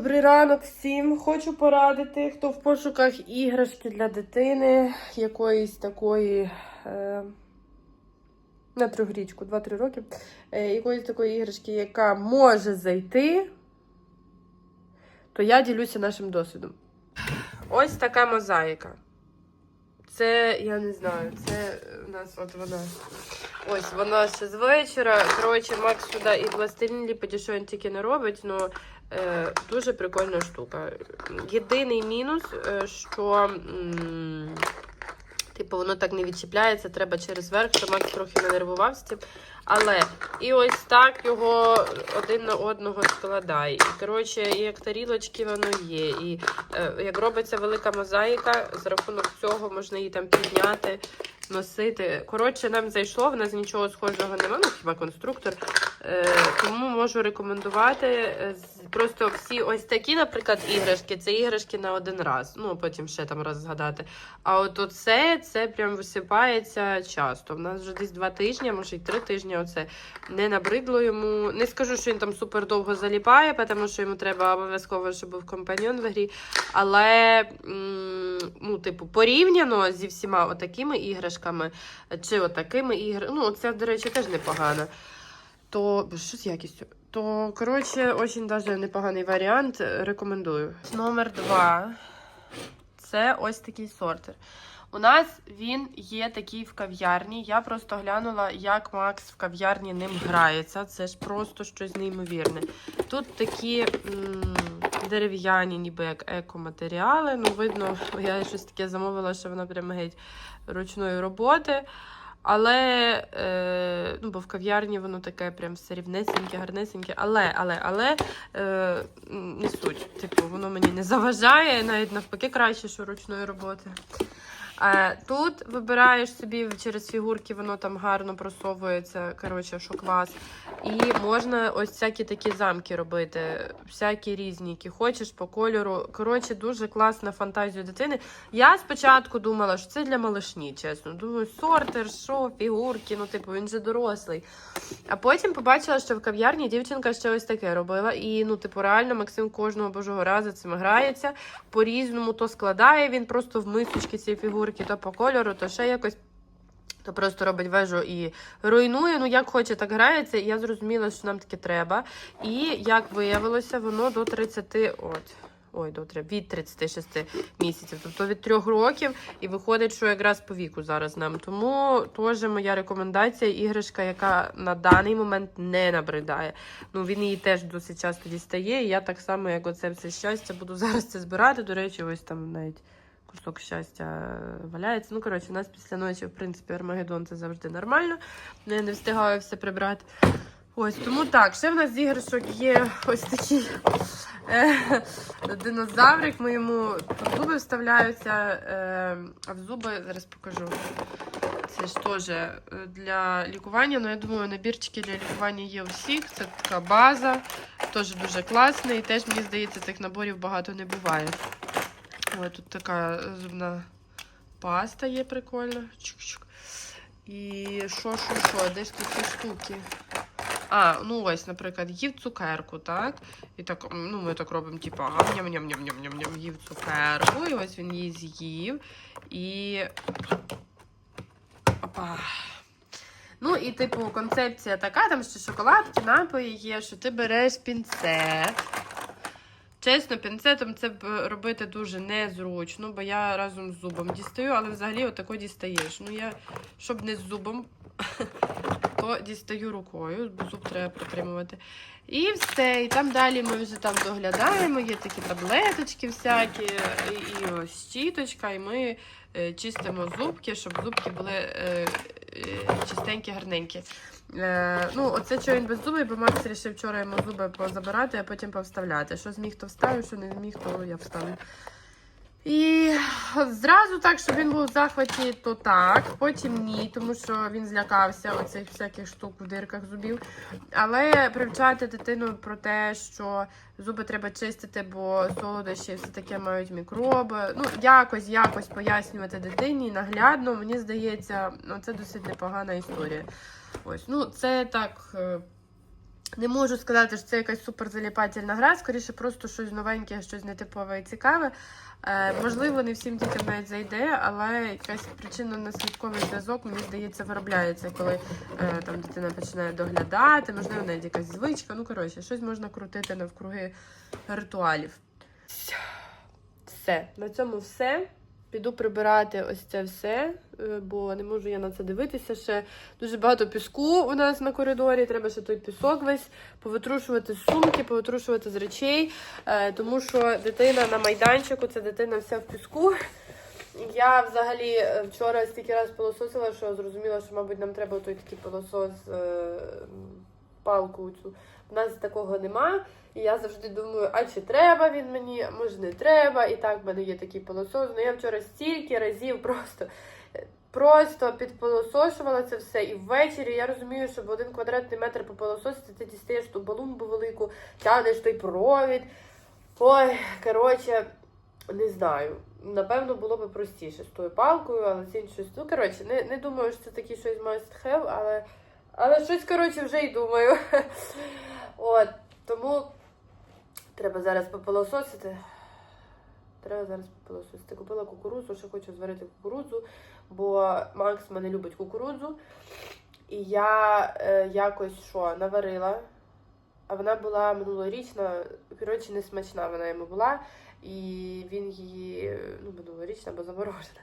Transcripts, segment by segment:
Добрий ранок всім. Хочу порадити, хто в пошуках іграшки для дитини, якоїсь такої е, на трьохрічку, 2-3 роки, е, якоїсь такої іграшки, яка може зайти, то я ділюся нашим досвідом. Ось така мозаїка. Це, я не знаю, це у нас от вона. Ось вона ще з вечора. Коротше, Макс сюди і пластилін ліпить, що він тільки не робить, ну е, дуже прикольна штука. Єдиний мінус, е, що типу, воно так не відчіпляється, треба через верх, що Макс трохи не нервувався. Але і ось так його один на одного складає. І коротше, як тарілочки воно є. І е, як робиться велика мозаїка, за рахунок цього можна її там підняти, носити. Коротше, нам зайшло, в нас нічого схожого немає, ну хіба конструктор. Е, тому можу рекомендувати. Е, Просто всі ось такі, наприклад, іграшки, це іграшки на один раз. Ну, потім ще там раз згадати. А от оце, це прям висипається часто. В нас вже десь два тижні, може й три тижні. Оце не набридло йому. Не скажу, що він там супер довго заліпає, тому що йому треба обов'язково, щоб був компаньон в грі. Але, ну, типу, порівняно зі всіма отакими іграшками, чи отакими іграшками, ну, оце, до речі, теж непогано. То що з якістю? То, коротше, очень даже непоганий варіант. Рекомендую. Номер два. Це ось такий сортер. У нас він є такий в кав'ярні. Я просто глянула, як Макс в кав'ярні ним грається. Це ж просто щось неймовірне. Тут такі дерев'яні, ніби як екоматеріали. Ну, видно, я щось таке замовила, що воно прям геть ручної роботи. Але е, ну, бо в кав'ярні воно таке прям все рівнесеньке, гарнесеньке. Але, але, але е, не суть. Типу, воно мені не заважає, навіть навпаки, краще, що ручної роботи. Тут вибираєш собі через фігурки, воно там гарно просовується. Коротше, що клас. І можна ось всякі такі замки робити, всякі різні, які хочеш по кольору. Коротше, дуже класна фантазія дитини. Я спочатку думала, що це для малишні, чесно. Думаю, сортер, що, фігурки, ну, типу, він же дорослий. А потім побачила, що в кав'ярні дівчинка ще ось таке робила. І, ну, типу, реально Максим кожного божого разу цим грається. По-різному то складає він просто в мисочки ці фігурки, то по кольору, то ще якось. То просто робить вежу і руйнує. Ну, як хоче, так грається. І я зрозуміла, що нам таке треба. І як виявилося, воно до 30, от. Ой, до три- від 36 місяців, тобто від 3 років, і виходить, що якраз по віку зараз нам. Тому теж моя рекомендація іграшка, яка на даний момент не набридає. Ну, він її теж досить часто дістає. І я так само, як оце все щастя, буду зараз це збирати. До речі, ось там навіть кусок щастя валяється. Ну, коротше, у нас після ночі, в принципі, Армагеддон це завжди нормально. Ну, Я не встигаю все прибрати. Ось, тому так, ще в нас з іграшок є ось такий е, динозаврик. Ми йому тут зуби вставляються, е, а в зуби зараз покажу. Це ж теж е, для лікування. Ну, я думаю, набірчики для лікування є у всіх. Це така база, теж дуже класна. І теж, мені здається, цих наборів багато не буває. Ой, тут така зубна паста є прикольна. Чук-чук. І що, що, що, де ж тут ці штуки? А, ну ось, наприклад, їв цукерку, так? І так, ну, ми так робимо, типу, ням ням ням ням ням ням їв цукерку, і ось він її з'їв. І. Опа. Ну, і, типу, концепція така, там ще шоколадки, напої є, що ти береш пінцет. Чесно, пінцетом це робити дуже незручно, бо я разом з зубом дістаю, але взагалі отако дістаєш. Ну, я, щоб не з зубом, то дістаю рукою, бо зуб треба притримувати. І все. І там далі ми вже там доглядаємо, є такі таблеточки всякі, і, і ось щіточка, і ми е, чистимо зубки, щоб зубки були е, е, чистенькі, гарненькі. Е, ну, оце що він без зуби, бо Макс рішив вчора йому зуби позабирати, а потім повставляти. Що зміг, то вставив, що не зміг, то я вставлю. І зразу так, щоб він був в захваті, то так, потім ні, тому що він злякався оцих всяких штук в дирках зубів. Але привчати дитину про те, що зуби треба чистити, бо солодощі все таке мають мікроби. Ну, якось, якось пояснювати дитині наглядно, мені здається, ну, це досить непогана історія. Ось, ну, це так. Не можу сказати, що це якась суперзаліпательна гра, скоріше просто щось новеньке, щось нетипове і цікаве. Е, можливо, не всім дітям навіть зайде, але якась причинно-наслідковий зв'язок, мені здається, виробляється, коли е, там дитина починає доглядати, можливо, навіть якась звичка. Ну, коротше, щось можна крутити навкруги ритуалів. Все, на цьому все. Піду прибирати ось це все, е, бо не можу я на це дивитися. Ще дуже багато піску у нас на коридорі. Треба ще той пісок весь повитрушувати з сумки, повитрушувати з речей, е, тому що дитина на майданчику, це дитина вся в піску. Я взагалі е, вчора стільки раз пилососила, що зрозуміла, що, мабуть, нам треба той такий пилосос, палку цю. У нас такого нема. І я завжди думаю, а чи треба він мені, може не треба. І так в мене є такий пилосос. Ну я вчора стільки разів просто. Просто підпилосошувала це все, і ввечері я розумію, що в один квадратний метр попилососити, ти дістаєш ту балумбу велику, тянеш той провід. Ой, коротше, не знаю. Напевно, було би простіше з тою палкою, але з іншою. Ну, коротше, не, не думаю, що це такий щось must have, але, але щось, коротше, вже й думаю. От, тому треба зараз попилососити. Треба зараз попилососити. Купила кукурудзу, ще хочу зварити кукурудзу, бо Макс мене любить кукурудзу. І я е, якось що, наварила. А вона була минулорічна, коротше, не смачна вона йому була. І він її, ну, минулорічна, бо заморожена.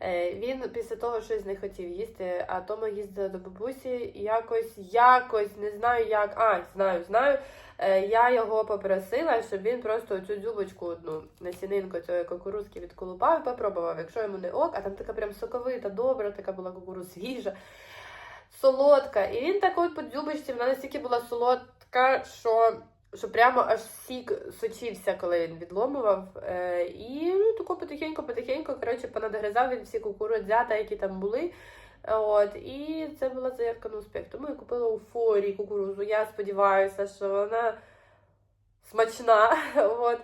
Е, Він після того щось не хотів їсти, а Тома їздила до бабусі якось, якось, не знаю як, а, знаю, знаю. Е, Я його попросила, щоб він просто цю дзюбочку одну насінинку цієї кукурузки відколупав і попробував. Якщо йому не ок, а там така прям соковита, добра, така була кукурудза свіжа, солодка. І він так от по дзюбочці, вона настільки була солодка, що що прямо аж сік сочився, коли він відломував. Е, і ну, тако потихеньку-потихеньку, коротше, понадгризав він всі кукурудзята, які там були. От, І це була заявка на успіх. Тому я купила у форі кукурузу. Я сподіваюся, що вона смачна. От.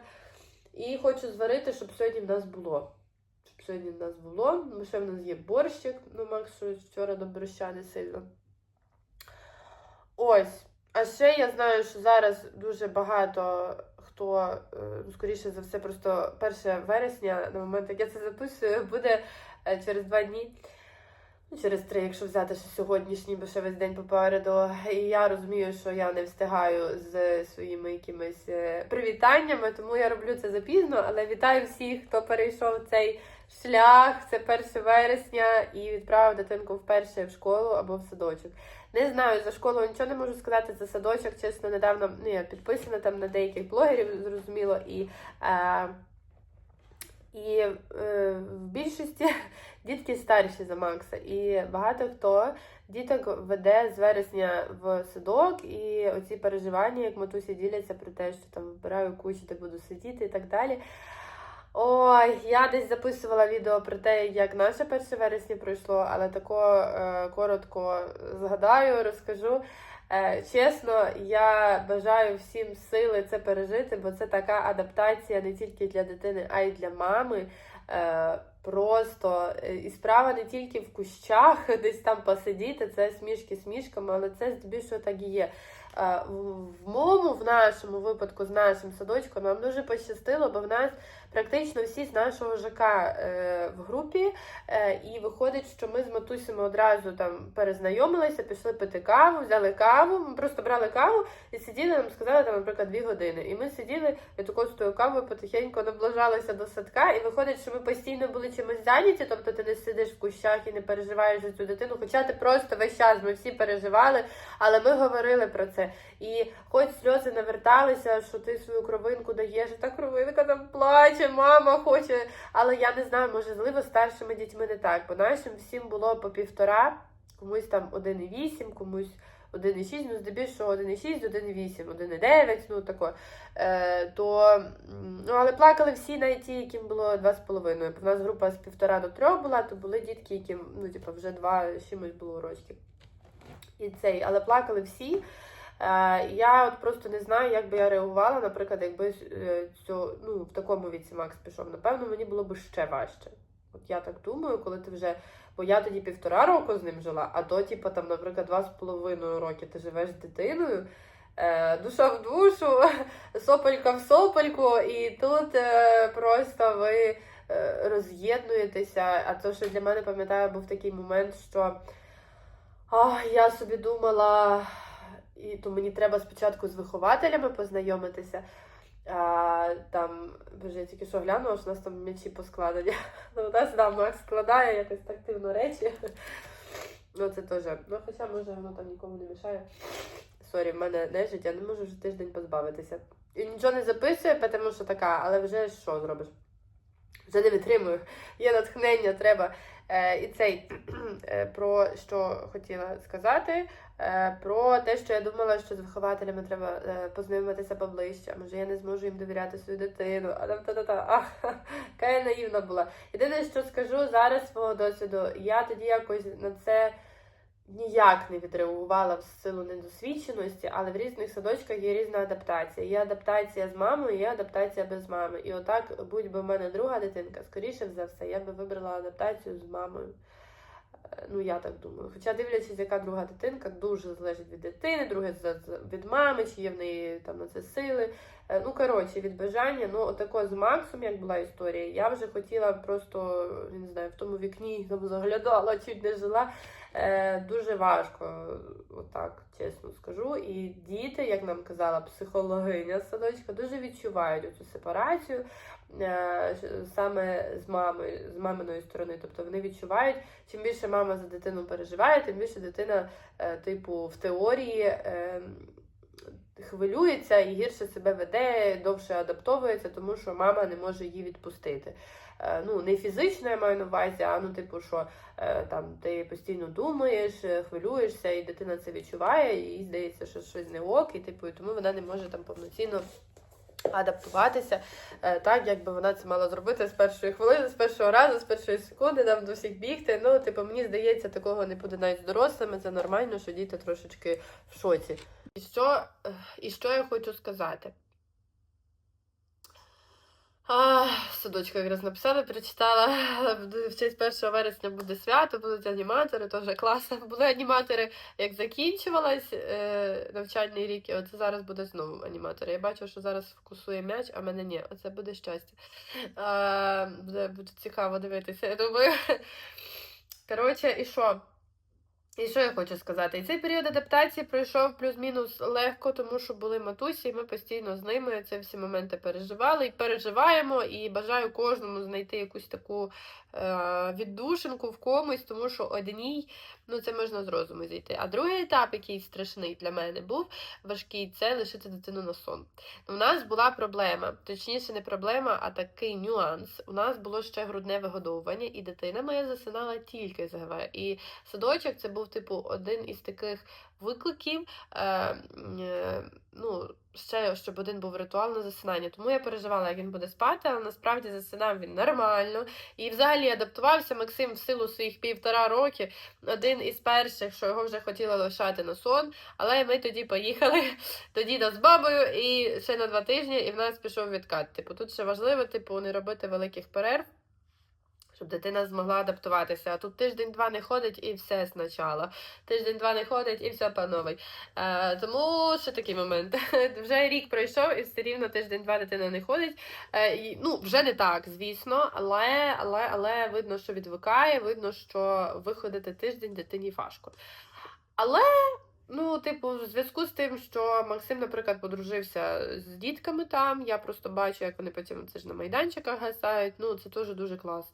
І хочу зварити, щоб сьогодні в нас було. Щоб сьогодні в нас було. Ну, Ще в нас є борщик. Ну, Макс, що вчора до борща не сильно. Ось. А ще я знаю, що зараз дуже багато хто, е, ну, скоріше за все, просто 1 вересня, на момент, як я це записую, буде е, через два дні. Ну, через три, якщо взяти що сьогоднішній, бо ще весь день попереду. І я розумію, що я не встигаю з своїми якимись е, привітаннями, тому я роблю це запізно, але вітаю всіх, хто перейшов цей шлях. Це 1 вересня і відправив дитинку вперше в школу або в садочок. Не знаю, за школу нічого не можу сказати, за садочок, чесно, недавно ну, я підписана там на деяких блогерів, зрозуміло, і. Е, і е, в більшості дітки старші за Макса. І багато хто діток веде з вересня в садок, і оці переживання, як матусі діляться про те, що там вибираю кучу, де буду сидіти і так далі. Ой, я десь записувала відео про те, як наше 1 вересня пройшло, але тако е, коротко згадаю, розкажу. Е, чесно, я бажаю всім сили це пережити, бо це така адаптація не тільки для дитини, а й для мами. Е, просто е, і справа не тільки в кущах, десь там посидіти, це смішки смішками, але це здебільшого так і є. Е, в моєму, в нашому випадку, з нашим садочком, нам дуже пощастило, бо в нас практично всі з нашого ЖК е, в групі. Е, і виходить, що ми з матусями одразу там перезнайомилися, пішли пити каву, взяли каву. Ми просто брали каву і сиділи, нам сказали, там, наприклад, дві години. І ми сиділи і тако з тою кавою потихеньку наближалися до садка. І виходить, що ми постійно були чимось зайняті, тобто ти не сидиш в кущах і не переживаєш за цю дитину. Хоча ти просто весь час ми всі переживали, але ми говорили про це. І хоч сльози наверталися, що ти свою кровинку даєш, та кровинка там плаче, мама хоче. Але я не знаю, можливо, старшими дітьми не так, бо нашим всім було по півтора, комусь там 1,8, комусь 1,6, ну здебільшого 1,6, 1,8, 1,9, ну тако. Е, то, ну, але плакали всі навіть ті, яким було 2,5. У нас група з півтора до трьох була, то були дітки, яким ну, типу, вже два чимось було рочки. І цей, але плакали всі. Е, Я от просто не знаю, як би я реагувала, наприклад, якби е, цю, ну, в такому віці Макс пішов. Напевно, мені було б ще важче. От я так думаю, коли ти вже. Бо я тоді півтора року з ним жила, а то, типу, там, наприклад, два з половиною роки ти живеш з дитиною. Е, душа в душу, сопелька в сопельку, і тут е, просто ви е, роз'єднуєтеся. А то, що для мене пам'ятаю, був такий момент, що а, я собі думала, і то мені треба спочатку з вихователями познайомитися. А, там, боже, я тільки що глянула, що у нас там м'ячі поскладені. Ну, у нас да, Макс складає якось тактивно речі. Ну, це теж. Ну, хоча, може, воно там нікому не мішає. Сорі, в мене нежить, я не можу вже тиждень позбавитися. І нічого не записує, тому що така, але вже що зробиш? Вже не витримую. Є натхнення, треба. Е, і цей е, про що хотіла сказати, про те, що я думала, що з вихователями треба е, познайомитися поближче. Може, я не зможу їм довіряти свою дитину, а там та-та-та. Яка я наївна була. Єдине, що скажу зараз свого досвіду, я тоді якось на це ніяк не відреагувала в силу недосвідченості, але в різних садочках є різна адаптація. Є адаптація з мамою, є адаптація без мами. І отак, будь би в мене друга дитинка, скоріше за все, я би вибрала адаптацію з мамою. Ну, я так думаю. Хоча дивлячись, яка друга дитинка, дуже залежить від дитини, друге від мами, чи є в неї там на це сили. Е, Ну, коротше, від бажання. Ну, отако з Максом, як була історія, я вже хотіла просто, не знаю, в тому вікні там заглядала, чуть не жила. Е, дуже важко, отак чесно скажу. І діти, як нам казала психологиня садочка, дуже відчувають цю сепарацію е, саме з мами, з маминої сторони. Тобто вони відчувають, чим більше мама за дитину переживає, тим більше дитина, е, типу, в теорії. е, Хвилюється і гірше себе веде, довше адаптовується, тому що мама не може її відпустити. Е, Ну, не фізично я маю на увазі, а ну, типу, що е, там ти постійно думаєш, е, хвилюєшся, і дитина це відчуває, і їй здається, що щось не ок, і типу, і тому вона не може там повноцінно адаптуватися е, так, як би вона це мала зробити з першої хвилини, з першого разу, з першої секунди, нам до всіх бігти. Ну, типу, мені здається, такого не буде навіть з дорослими. Це нормально, що діти трошечки в шоці. І що, е, і що я хочу сказати? А, садочку якраз написала, прочитала. Буде- В честь 1 вересня буде свято, будуть аніматори, теж класно. Були аніматори, як закінчувалась е, навчальний рік, і оце зараз буде знову аніматори. Я бачу, що зараз фокусує м'яч, а мене ні. Оце буде щастя. Буде, буде цікаво дивитися, я думаю. Коротше, і що? І що я хочу сказати? І цей період адаптації пройшов плюс-мінус легко, тому що були матусі, і ми постійно з ними ці всі моменти переживали і переживаємо. І бажаю кожному знайти якусь таку віддушинку в комусь, тому що одній ну це можна з розуму зійти. А другий етап, який страшний для мене був важкий, це лишити дитину на сон. У нас була проблема, точніше, не проблема, а такий нюанс. У нас було ще грудне вигодовування, і дитина моя засинала тільки з ГВ. І садочок це був типу один із таких викликів. Е, е, ну, ще щоб один був ритуал на засинання. Тому я переживала, як він буде спати, але насправді засинав він нормально. І взагалі адаптувався Максим в силу своїх півтора роки. Один із перших, що його вже хотіла лишати на сон. Але ми тоді поїхали до діда з бабою і ще на два тижні, і в нас пішов відкат. Типу, тут ще важливо, типу, не робити великих перерв. Щоб дитина змогла адаптуватися. А тут тиждень-два не ходить і все спочатку. Тиждень-два не ходить і все пановить. Е, тому ще такий момент. вже рік пройшов і все рівно тиждень-два дитина не ходить. Е, і, ну, вже не так, звісно, але, але, але видно, що відвикає, видно, що виходити тиждень дитині важко. Але. Ну, типу, в зв'язку з тим, що Максим, наприклад, подружився з дітками там, я просто бачу, як вони потім це ж на майданчиках гасають. Ну, це теж дуже клас,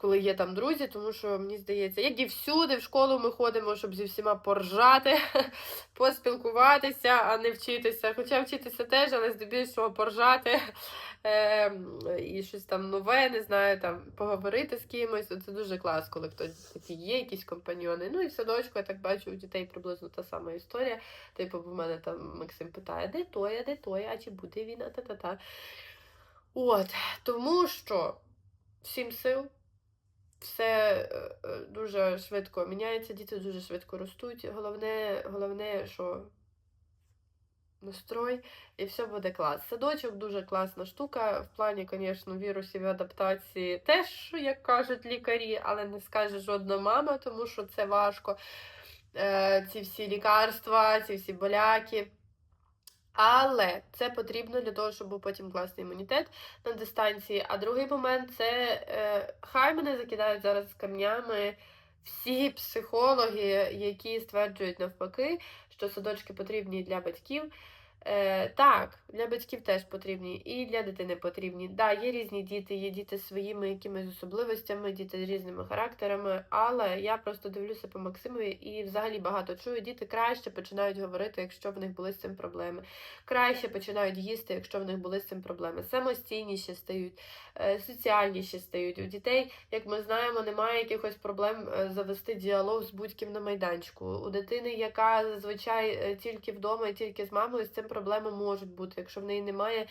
коли є там друзі, тому що мені здається, як і всюди, в школу ми ходимо, щоб зі всіма поржати, поспілкуватися, а не вчитися. Хоча вчитися теж, але здебільшого поржати е, і щось там нове, не знаю, там поговорити з кимось. Це дуже клас, коли хтось такі є, якісь компаньйони. Ну і в садочку, я так бачу, у дітей приблизно та сама історія. Типу, в мене там Максим питає, де той, а де той, а чи буде він, а та-та-та. От, тому що всім сил. Все е, е, дуже швидко міняється, діти дуже швидко ростуть. Головне, головне, що настрой, і все буде клас. Садочок дуже класна штука. В плані, звісно, вірусів і адаптації теж, як кажуть лікарі, але не скаже жодна мама, тому що це важко. Е, ці всі лікарства, ці всі боляки. Але це потрібно для того, щоб був потім класний імунітет на дистанції. А другий момент це е, хай мене закидають зараз камнями всі психологи, які стверджують навпаки, що садочки потрібні для батьків. Е, так, для батьків теж потрібні, і для дитини потрібні. Да, є різні діти, є діти з своїми якимись особливостями, діти з різними характерами, але я просто дивлюся по Максимові і взагалі багато чую. Діти краще починають говорити, якщо в них були з цим проблеми. Краще починають їсти, якщо в них були з цим проблеми. Самостійніші стають, е, соціальніші стають. У дітей, як ми знаємо, немає якихось проблем е, завести діалог з будь-ким на майданчику. У дитини, яка зазвичай е, тільки вдома і тільки з мамою, з цим проблеми можуть бути, якщо в неї немає.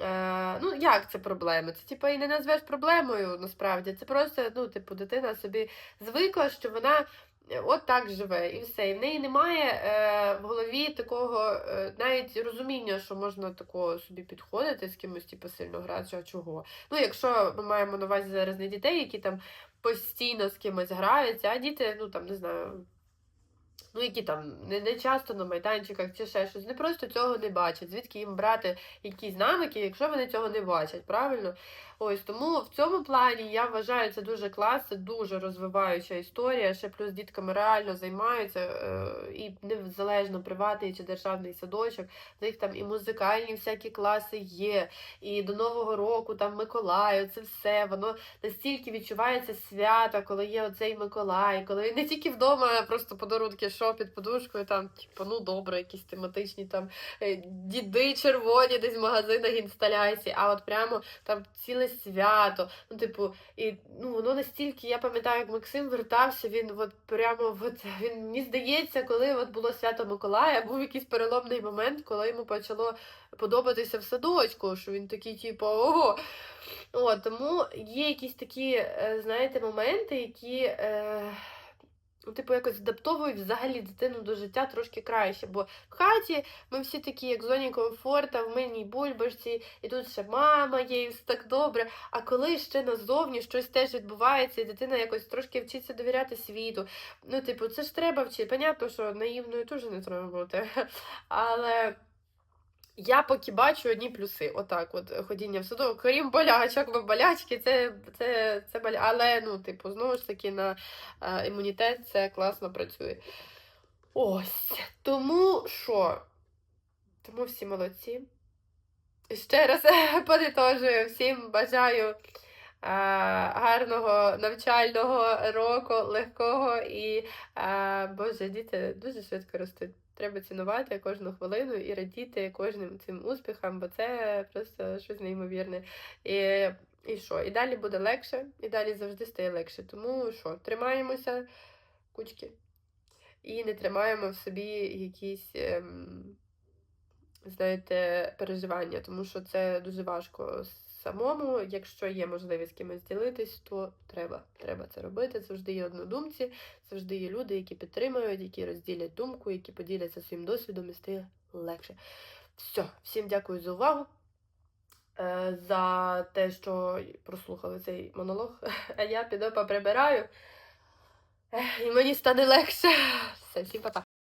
Е, ну, як це проблеми? Це типу і не назвеш проблемою насправді. Це просто, ну, типу, дитина собі звикла, що вона. е, От так живе, і все. І в неї немає е, в голові такого е, навіть розуміння, що можна такого собі підходити з кимось, типу, сильно грати, а чого. Ну, якщо ми маємо на увазі зараз не дітей, які там постійно з кимось граються, а діти, ну там не знаю, ну які там не, не часто на майданчиках чи ще щось, не просто цього не бачать. Звідки їм брати якісь навики, якщо вони цього не бачать, правильно? Ось тому в цьому плані я вважаю це дуже клас, це дуже розвиваюча історія. Ще плюс дітками реально займаються, е, і незалежно приватний чи державний садочок. В них там і музикальні всякі класи є, і до Нового року там Миколаю, це все. Воно настільки відчувається свято, коли є оцей Миколай, коли не тільки вдома просто подарунки, що під подушкою, там, типу, ну добре, якісь тематичні там е, діди червоні десь в магазинах інсталяції, а от прямо там ціле свято. Ну, типу, і ну воно настільки, я пам'ятаю, як Максим вертався, він от прямо от він мені здається, коли от було свято Миколая, був якийсь переломний момент, коли йому почало подобатися в садочку, що він такий, типу, ого. О, тому є якісь такі, е, знаєте, моменти, які. Е... Ну, типу, якось адаптовують взагалі дитину до життя трошки краще. Бо в хаті ми всі такі, як в зоні комфорта, в мильній бульбашці, і тут ще мама є, і все так добре. А коли ще назовні щось теж відбувається, і дитина якось трошки вчиться довіряти світу. Ну, типу, це ж треба вчити. Понятно, що наївною теж не треба бути. Але. Я поки бачу одні плюси. Отак, от ходіння в садок, крім болячок, бо болячки це, це, це боля... Але, ну, типу, знову ж таки, на е, імунітет це класно працює. Ось. Тому що? Тому всі молодці. Ще раз подитожую, всім бажаю. е, Гарного навчального року, легкого і, е, Боже, діти дуже швидко ростуть. Треба цінувати кожну хвилину і радіти кожним цим успіхам, бо це просто щось неймовірне. І, і що? І далі буде легше, і далі завжди стає легше. Тому що, тримаємося кучки і не тримаємо в собі якісь, ем, знаєте, переживання, тому що це дуже важко самому. Якщо є можливість з кимось ділитись, то треба, треба це робити. Завжди є однодумці, завжди є люди, які підтримують, які розділять думку, які поділяться своїм досвідом і стає легше. Все, всім дякую за увагу. е, За те, що прослухали цей монолог. А я піду поприбираю. І мені стане легше. Все, всім па-па.